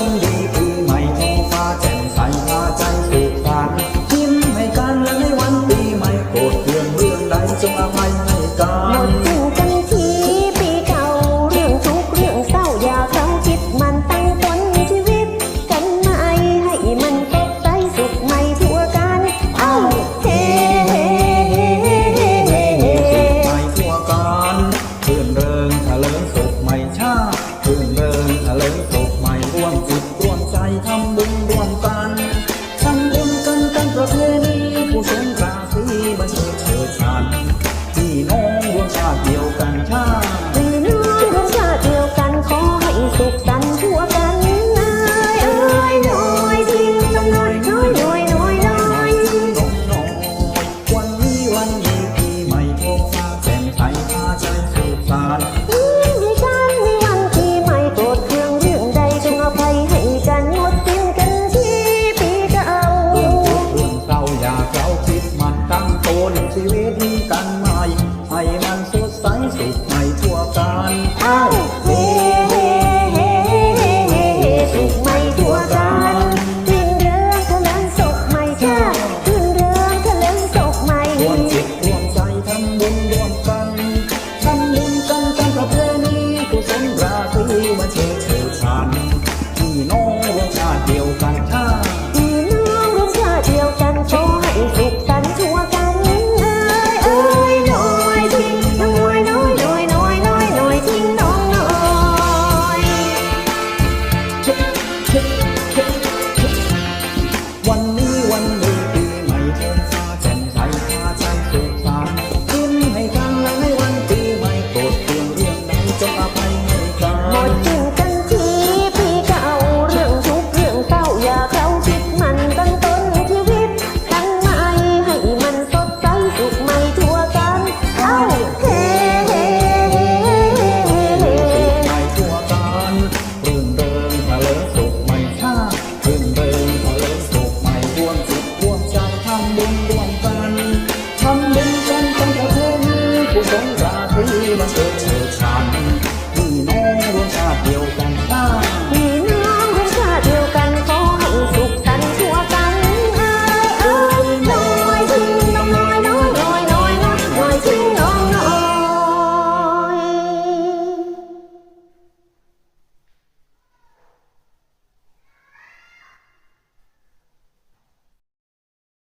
Sunday. เริงเถิงสุใหม่ร่วมจิตร่วมใจทำบุญร่วมกันทำบุญกันคงแต่เพ่งผู้สงรารีมัน